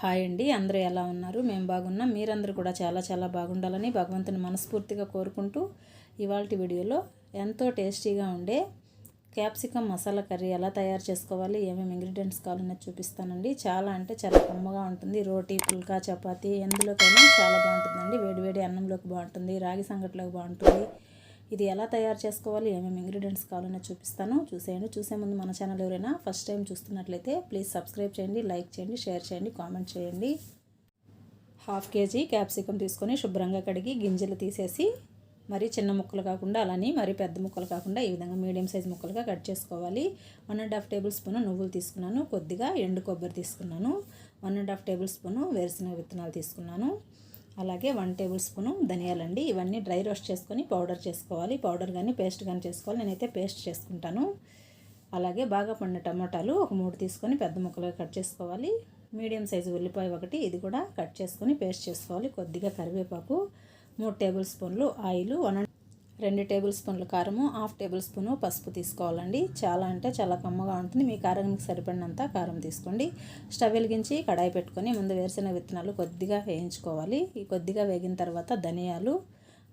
Hi అండి అందరూ ఎలా ఉన్నారు? మేము బాగున్నాం. మీరందరూ కూడా చాలా చాలా బాగుండాలని భగవంతుని మనస్ఫూర్తిగా కోరుకుంటూ ఇవాళ వీడియోలో ఎంతో టేస్టీగా ఉండే క్యాప్సికమ్ మసాలా కర్రీ ఎలా తయారు చేసుకోవాలి ఏమేమి ఇంగ్రీడియంట్స్ కావాలన్నది చూపిస్తానండి. చాలా అంటే చాలా కమ్మగా ఉంటుంది. రోటీ పుల్కా చపాతీ ఎందులోకైనా చాలా బాగుంటుందండి. వేడివేడి అన్నంలోకి బాగుంటుంది. రాగి సంగట్లోకి బాగుంటుంది. ఇది ఎలా తయారు చేసుకోవాలి? ఏమేమి ఇంగ్రీడియంట్స్ కావాలన్నా చూపిస్తాను. చూసేయండి. చూసే ముందు మన ఛానల్ ఎవరైనా ఫస్ట్ టైం చూస్తున్నట్లయితే ప్లీజ్ సబ్స్క్రైబ్ చేయండి లైక్ చేయండి షేర్ చేయండి కామెంట్ చేయండి. హాఫ్ కేజీ క్యాప్సికమ్ తీసుకొని శుభ్రంగా కడిగి గింజలు తీసేసి మరి చిన్న ముక్కలు కాకుండా అలానే మరి పెద్ద ముక్కలు కాకుండా ఈ విధంగా మీడియం సైజ్ ముక్కలుగా కట్ చేసుకోవాలి. One and half tablespoon నువ్వులు తీసుకున్నాను. కొద్దిగా ఎండు కొబ్బరి తీసుకున్నాను. One and half tablespoon వేరుశనగ విత్తనాలు తీసుకున్నాను. అలాగే వన్ టేబుల్ స్పూను ధనియాలండి ఇవన్నీ డ్రై రోస్ట్ చేసుకొని పౌడర్ చేసుకోవాలి. పౌడర్ కానీ పేస్ట్ కానీ చేసుకోవాలి. నేనైతే పేస్ట్ చేసుకుంటాను. అలాగే బాగా పండిన టమాటాలు ఒక మూడు తీసుకొని పెద్ద ముక్కలుగా కట్ చేసుకోవాలి. మీడియం సైజు ఉల్లిపాయ ఒకటి ఇది కూడా కట్ చేసుకొని పేస్ట్ చేసుకోవాలి. కొద్దిగా కరివేపాకు మూడు టేబుల్ స్పూన్లు ఆయిల్ వన్ రెండు టేబుల్ స్పూన్ల కారము హాఫ్ టేబుల్ స్పూను పసుపు తీసుకోవాలండి. చాలా అంటే చాలా కమ్మగా ఉంటుంది. మీ కారానికి సరిపడినంత కారం తీసుకోండి. స్టవ్ వెలిగించి కడాయి పెట్టుకొని ముందు వేరుశనగ విత్తనాలు కొద్దిగా వేయించుకోవాలి. ఈ కొద్దిగా వేగిన తర్వాత ధనియాలు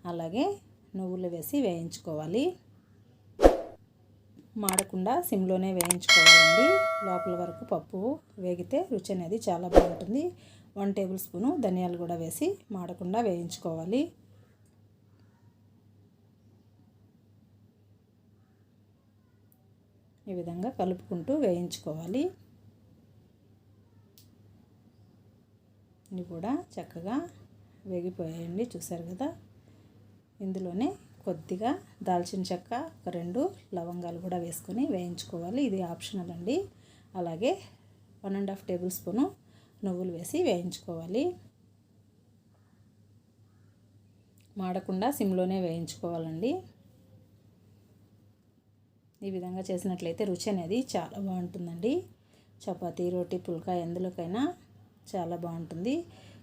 అలాగే నువ్వులు వేసి వేయించుకోవాలి. మాడకుండా సిమ్లోనే వేయించుకోవాలండి. లోపల వరకు పప్పు వేగితే రుచి అనేది చాలా బాగుంటుంది. వన్ టేబుల్ స్పూను ధనియాలు కూడా వేసి మాడకుండా వేయించుకోవాలి. ఈ విధంగా కలుపుకుంటూ వేయించుకోవాలి. ఇవి కూడా చక్కగా వేగిపోయాయండి చూసారు కదా? ఇందులోనే కొద్దిగా దాల్చిన చెక్క ఒక రెండు లవంగాలు కూడా వేసుకొని వేయించుకోవాలి. ఇది ఆప్షనల్ అండి. అలాగే one and half tablespoon నువ్వులు వేసి వేయించుకోవాలి. మాడకుండా సిమ్లోనే వేయించుకోవాలండి. ఈ విధంగా చేసినట్లయితే రుచి అనేది చాలా బాగుంటుందండి. చపాతీ రోటీ పుల్కా ఎందులోకైనా చాలా బాగుంటుంది.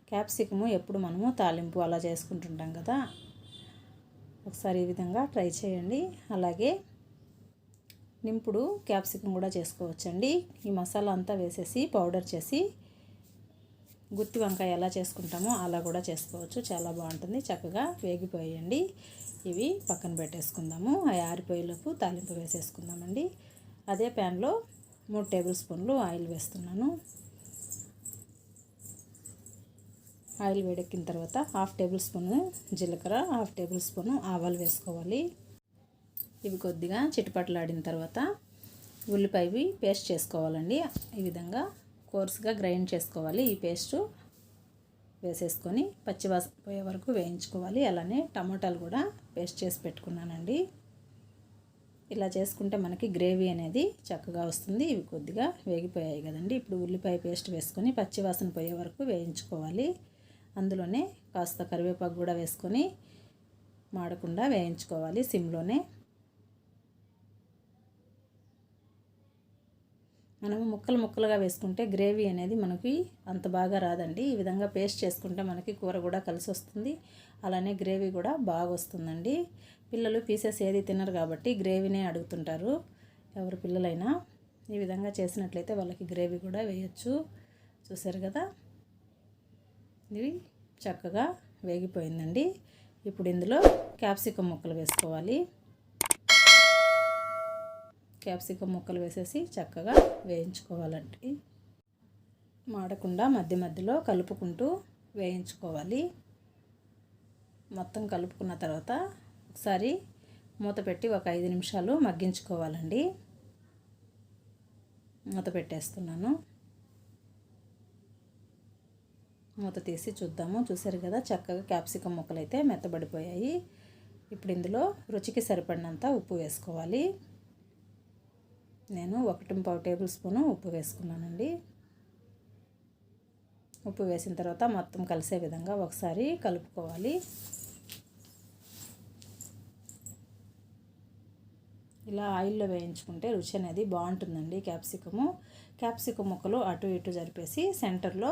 క్యాప్సికము ఎప్పుడు మనము తాలింపు అలా చేసుకుంటుంటాం కదా. ఒకసారి ఈ విధంగా ట్రై చేయండి. అలాగే నింపుడు క్యాప్సికం కూడా చేసుకోవచ్చండి. ఈ మసాలా అంతా వేసేసి పౌడర్ చేసి గుత్తి వంకాయ ఎలా చేసుకుంటామో అలా కూడా చేసుకోవచ్చు. చాలా బాగుంటుంది. చక్కగా వేగిపోయండి. ఇవి పక్కన పెట్టేసుకుందాము. ఆ ఆరిపోయేలోపు తాలింపు వేసేసుకుందామండి. అదే ప్యాన్లో మూడు టేబుల్ స్పూన్లు ఆయిల్ వేస్తున్నాను. ఆయిల్ వేడెక్కిన తర్వాత హాఫ్ టేబుల్ స్పూన్ జీలకర్ర హాఫ్ టేబుల్ స్పూన్ ఆవాలు వేసుకోవాలి. ఇవి కొద్దిగా చిటపట్లాడిన తర్వాత ఉల్లిపాయవి పేస్ట్ చేసుకోవాలండి. ఈ విధంగా కోర్స్గా గ్రైండ్ చేసుకోవాలి. ఈ పేస్టు వేసేసుకొని పచ్చివాసన పోయే వరకు వేయించుకోవాలి. అలానే టమాటాలు కూడా పేస్ట్ చేసి పెట్టుకున్నానండి. ఇలా చేసుకుంటే మనకి గ్రేవీ అనేది చక్కగా వస్తుంది. ఇవి కొద్దిగా వేగిపోయాయి కదండి. ఇప్పుడు ఉల్లిపాయ పేస్ట్ వేసుకొని పచ్చివాసన పోయే వరకు వేయించుకోవాలి. అందులోనే కాస్త కరివేపాకు కూడా వేసుకొని మాడకుండా వేయించుకోవాలి సిమ్లోనే. మనము ముక్కలు ముక్కలుగా వేసుకుంటే గ్రేవీ అనేది మనకి అంత బాగా రాదండి. ఈ విధంగా పేస్ట్ చేసుకుంటే మనకి కూర కూడా కలిసి వస్తుంది. అలానే గ్రేవీ కూడా బాగా వస్తుందండి. పిల్లలు పీసెస్ ఏది తినరు కాబట్టి గ్రేవీనే అడుగుతుంటారు. ఎవరు పిల్లలైనా ఈ విధంగా చేసినట్లయితే వాళ్ళకి గ్రేవీ కూడా వేయచ్చు. చూసారు కదా? ఇది చక్కగా వేగిపోయిందండి. ఇప్పుడు ఇందులో క్యాప్సికమ్ ముక్కలు వేసుకోవాలి. క్యాప్సికమ్ ముక్కలు వేసేసి చక్కగా వేయించుకోవాలండి. మాడకుండా మధ్య మధ్యలో కలుపుకుంటూ వేయించుకోవాలి. మొత్తం కలుపుకున్న తర్వాత ఒకసారి మూత పెట్టి ఒక ఐదు నిమిషాలు మగ్గించుకోవాలండి. మూత పెట్టేస్తున్నాను. మూత తీసి చూద్దాము. చూసారు కదా చక్కగా క్యాప్సికమ్ ముక్కలు అయితే మెత్తబడిపోయాయి. ఇప్పుడు ఇందులో రుచికి సరిపడినంత ఉప్పు వేసుకోవాలి. నేను ఒకటి పావు టేబుల్ స్పూను ఉప్పు వేసుకున్నానండి. ఉప్పు వేసిన తర్వాత మొత్తం కలిసే విధంగా ఒకసారి కలుపుకోవాలి. ఇలా ఆయిల్లో వేయించుకుంటే రుచి అనేది బాగుంటుందండి క్యాప్సికము. క్యాప్సికం ముక్కలు అటు ఇటు జరిపేసి సెంటర్లో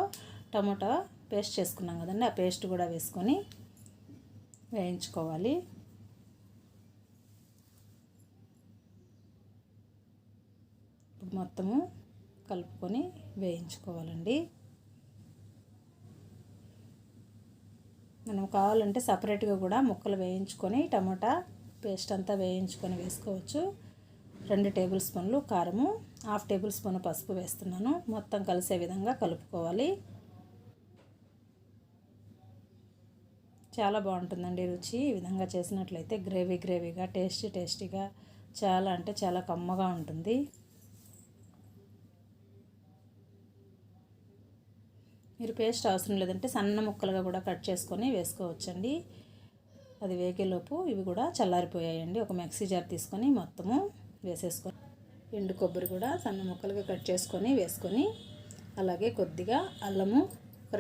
టమోటా పేస్ట్ చేసుకున్నాం కదండి ఆ పేస్ట్ కూడా వేసుకొని వేయించుకోవాలి. ఇప్పుడు మొత్తము కలుపుకొని వేయించుకోవాలండి. మనం కావాలంటే సపరేట్గా కూడా ముక్కలు వేయించుకొని టమాటా పేస్ట్ అంతా వేయించుకొని వేసుకోవచ్చు. రెండు టేబుల్ స్పూన్లు కారము హాఫ్ టేబుల్ స్పూన్ పసుపు వేస్తున్నాను. మొత్తం కలిసే విధంగా కలుపుకోవాలి. చాలా బాగుంటుందండి రుచి. ఈ విధంగా చేసినట్లయితే గ్రేవీ గ్రేవీగా టేస్టీ టేస్టీగా చాలా అంటే చాలా కమ్మగా ఉంటుంది. మీరు పేస్ట్ అవసరం లేదంటే సన్న ముక్కలుగా కూడా కట్ చేసుకొని వేసుకోవచ్చండి. అది వేగేలోపు ఇవి కూడా చల్లారిపోయాయండి. ఒక మిక్సీ జార్ తీసుకొని మొత్తము వేసేసుకొని ఎండు కొబ్బరి కూడా సన్న ముక్కలుగా కట్ చేసుకొని వేసుకొని అలాగే కొద్దిగా అల్లము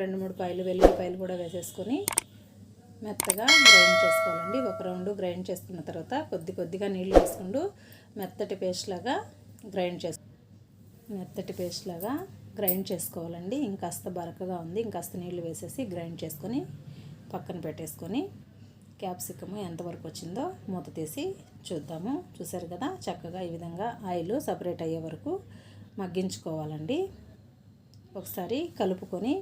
రెండు మూడు పాయలు వెల్లుల్లిపాయలు కూడా వేసేసుకొని మెత్తగా గ్రైండ్ చేసుకోవాలండి. ఒక రౌండ్ గ్రైండ్ చేసుకున్న తర్వాత కొద్ది కొద్దిగా నీళ్ళు వేసుకుంటూ మెత్తటి పేస్ట్ లాగా గ్రైండ్ చేసు మెత్తటి పేస్ట్ లాగా గ్రైండ్ చేసుకోవాలండి. ఇంకాస్త బరకగా ఉంది. ఇంకాస్త నీళ్ళు వేసేసి గ్రైండ్ చేసుకొని పక్కన పెట్టేసుకొని క్యాప్సికమ్ ఎంతవరకు వచ్చిందో మూత తీసి చూద్దాము. చూసారు కదా చక్కగా ఈ విధంగా ఆయిల్ సపరేట్ అయ్యే వరకు మగ్గించుకోవాలండి. ఒకసారి కలుపుకొని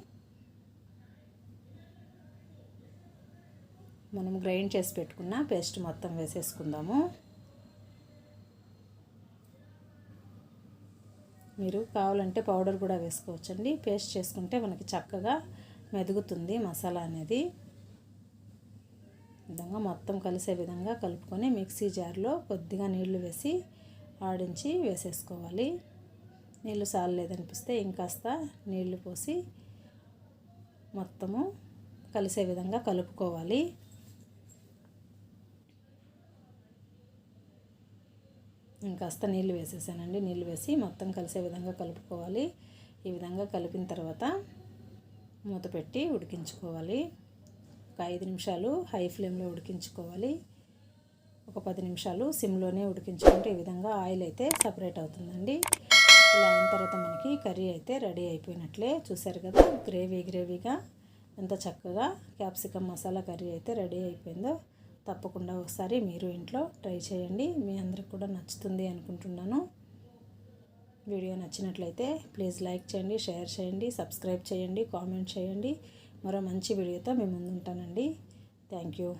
మనం గ్రైండ్ చేసి పెట్టుకున్న పేస్ట్ మొత్తం వేసేసుకుందాము. మీరు కావాలంటే పౌడర్ కూడా వేసుకోవచ్చండి. పేస్ట్ చేసుకుంటే మనకి చక్కగా మెదుగుతుంది మసాలా అనేది. విధంగా మొత్తం కలిసే విధంగా కలుపుకొని మిక్సీ జార్లో కొద్దిగా నీళ్ళు వేసి ఆడించి వేసేసుకోవాలి. నీళ్ళు సాలలేదనిపిస్తే ఇంకాస్త నీళ్ళు పోసి మొత్తము కలిసే విధంగా కలుపుకోవాలి. కాస్త నీళ్ళు వేసేసానండి. నీళ్ళు వేసి మొత్తం కలిసే విధంగా కలుపుకోవాలి. ఈ విధంగా కలిపిన తర్వాత మూత పెట్టి ఉడికించుకోవాలి. ఒక ఐదు నిమిషాలు హై ఫ్లేమ్లో ఉడికించుకోవాలి. ఒక పది నిమిషాలు సిమ్లోనే ఉడికించుకుంటే ఈ విధంగా ఆయిల్ అయితే సపరేట్ అవుతుందండి. ఇలా అయిన తర్వాత మనకి కర్రీ అయితే రెడీ అయిపోయినట్లే. చూసారు కదా గ్రేవీ గ్రేవీగా ఎంత చక్కగా క్యాప్సికమ్ మసాలా కర్రీ అయితే రెడీ అయిపోయిందో. తప్పకుండా ఒకసారి మీరు ఇంట్లో ట్రై చేయండి. మీ అందరికి కూడా నచ్చుతుంది అనుకుంటున్నాను. వీడియో నచ్చినట్లయితే ప్లీజ్ లైక్ చేయండి షేర్ చేయండి సబ్స్క్రైబ్ చేయండి కామెంట్ చేయండి. మరో మంచి వీడియోతో మేము ముందుంటానండి. Thank you.